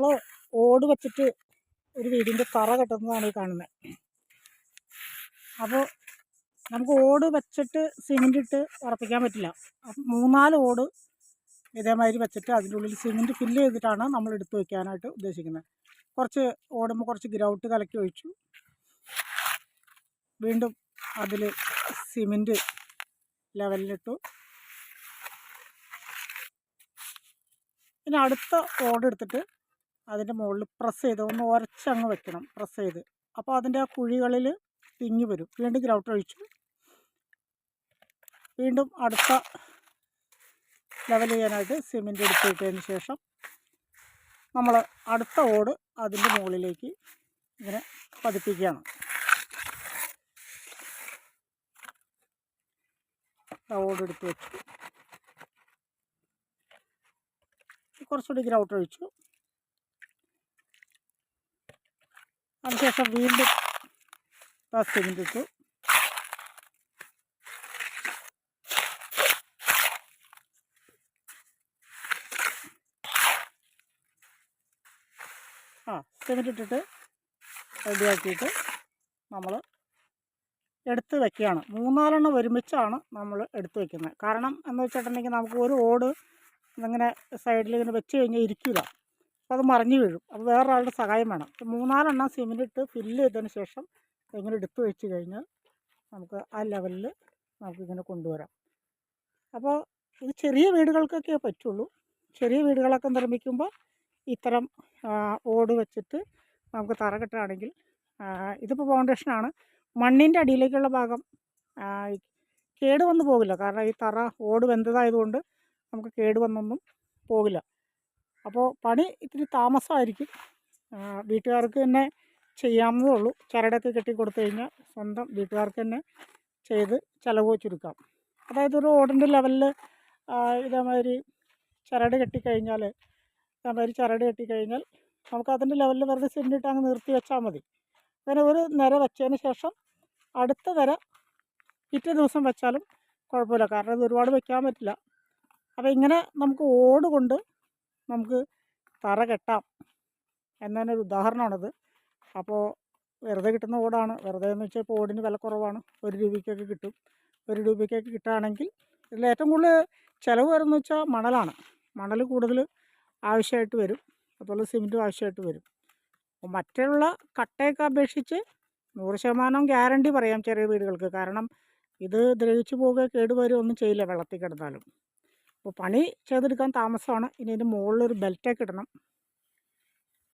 നമ്മൾ ഓട് വെച്ചിട്ട് ഒരു വീടിന്റെ തറ കെട്ടുന്നതാണ് ഈ കാണുന്നത് അപ്പോൾ നമുക്ക് ഓട് വെച്ചിട്ട് സിമെന്റ് ഇട്ട് ഉറപ്പിക്കാൻ പറ്റില്ല. മൂന്നാൽ ഓട് ഇതേമാതിരി വെച്ചിട്ട് അതിന്റെ ഉള്ളിൽ സിമെന്റ് ഫില്ല് ചെയ്തിട്ടാണ് നമ്മൾ എടുത്തു വയ്ക്കാനായിട്ട് ഉദ്ദേശിക്കുന്നത് കുറച്ച് ഓടുമ്പോൾ കുറച്ച് ഗ്രൗട്ട് കലക്കി ഒഴിച്ചു. വീണ്ടും അതിൽ സിമെന്റ് ലെവലിലിട്ടു പിന്നെ അടുത്ത ഓട് എടുത്തിട്ട് അതിന്റെ മുകളിൽ പ്രസ് ചെയ്ത് ഒന്ന് ഉരച്ചങ്ങ് വെക്കണം പ്രസ് ചെയ്ത്. അപ്പോൾ അതിന്റെ ആ കുഴികളിൽ തിങ്ങി വരും. വീണ്ടും ഗ്രൗട്ട് ഒഴിച്ചു വീണ്ടും അടുത്ത ലെവൽ ചെയ്യാനായിട്ട് സിമെന്റ് എടുത്തിട്ടതിന് ശേഷം നമ്മൾ അടുത്ത ഓട് അതിന്റെ മുകളിലേക്ക് ഇങ്ങനെ പതിപ്പിക്കുകയാണ്. ഓട് എടുത്ത് വെച്ചു. കുറച്ചുകൂടി ഗ്രൗട്ട് ഒഴിച്ചു. അതിനുശേഷം വീണ്ടും സിമെന്റ് ഇട്ടു ആ സിമെന്റ് ഇട്ടിട്ട് റെഡിയാക്കിയിട്ട് നമ്മൾ എടുത്ത് വെക്കുകയാണ്. മൂന്നാലെണ്ണം ഒരുമിച്ചാണ് നമ്മൾ എടുത്ത് വെക്കുന്നത്. കാരണം എന്ന് വെച്ചിട്ടുണ്ടെങ്കിൽ നമുക്ക് ഒരു ഓട് ഇങ്ങനെ സൈഡിൽ ഇങ്ങനെ വെച്ച് കഴിഞ്ഞാൽ ഇരിക്കില്ല അപ്പോൾ അത് മറിഞ്ഞു വീഴും. അപ്പോൾ വേറൊരാളുടെ സഹായം വേണം. മൂന്നാലെണ്ണം സിമിനിട്ട് ഫില്ല് ചെയ്തതിന് ശേഷം ഇങ്ങനെ എടുത്ത് വെച്ച് കഴിഞ്ഞാൽ നമുക്ക് ആ ലെവലിൽ നമുക്കിങ്ങനെ കൊണ്ടുവരാം. അപ്പോൾ ഇത് ചെറിയ വീടുകൾക്കൊക്കെ പറ്റുള്ളൂ. ചെറിയ വീടുകളൊക്കെ നിർമ്മിക്കുമ്പോൾ ഇത്തരം ഓട് വെച്ചിട്ട് നമുക്ക് തറ കെട്ടുകയാണെങ്കിൽ ഇതിപ്പോൾ ഫൗണ്ടേഷനാണ് മണ്ണിന്റെ അടിയിലേക്കുള്ള ഭാഗം കേട് പോകില്ല. കാരണം ഈ തറ ഓട് വെന്തതായതുകൊണ്ട് നമുക്ക് കേട് വന്നൊന്നും പോകില്ല. അപ്പോൾ പണി ഇത്തിരി താമസമായിരിക്കും വീട്ടുകാർക്ക് തന്നെ ചെയ്യാവുന്നതേ ഉള്ളൂ. ചരടൊക്കെ കെട്ടി കൊടുത്തു കഴിഞ്ഞാൽ സ്വന്തം വീട്ടുകാർക്ക് തന്നെ ചെയ്ത് ചിലവ് ചുരുക്കാം അതായത് ഒരു ഓടിന്റെ ലെവലിൽ ഇതേമാതിരി ചരട് കെട്ടിക്കഴിഞ്ഞാൽ ഇതേമാതിരി ചരട് കെട്ടിക്കഴിഞ്ഞാൽ നമുക്ക് അതിന്റെ ലെവലിൽ വെറുതെ സിമെന്റ് ഇട്ട് അങ്ങ് നിർത്തി വെച്ചാൽ മതി. അങ്ങനെ ഒരു നിര വെച്ചതിന് ശേഷം അടുത്ത നിര പിറ്റേ ദിവസം വെച്ചാലും കുഴപ്പമില്ല. കാരണം ഇത് ഒരുപാട് വെക്കാൻ പറ്റില്ല. അപ്പോൾ ഇങ്ങനെ നമുക്ക് ഓട് കൊണ്ട് നമുക്ക് തറ കെട്ടാം എന്നതിനൊരു ഉദാഹരണമാണത്. അപ്പോൾ വെറുതെ കിട്ടുന്ന ഓടാണ്. വെറുതെ എന്ന് വെച്ചാൽ ഇപ്പോൾ ഓടിന് വില കുറവാണ്. ഒരു രൂപയ്ക്കൊക്കെ കിട്ടും. ഒരു രൂപയ്ക്കൊക്കെ കിട്ടുകയാണെങ്കിൽ ഇതിൽ ഏറ്റവും കൂടുതൽ ചിലവ് വരുന്നത് വെച്ചാൽ മണലാണ്. മണൽ കൂടുതൽ ആവശ്യമായിട്ട് വരും. അതുപോലെ സിമെന്റും ആവശ്യമായിട്ട് വരും. അപ്പോൾ മറ്റുള്ള കട്ടയൊക്കെ അപേക്ഷിച്ച് നൂറ് ശതമാനം ഗ്യാരണ്ടി പറയാം ചെറിയ വീടുകൾക്ക്. കാരണം ഇത് ദ്രവിച്ചു പോവുക കേടുവരും ഒന്നും ചെയ്യില്ല വെള്ളത്തിൽ കിടന്നാലും. അപ്പോൾ പണി ചെയ്തെടുക്കാൻ താമസമാണ്. ഇനി ഇതിന്റെ മുകളിലൊരു ബെൽറ്റൊക്കെ ഇടണം.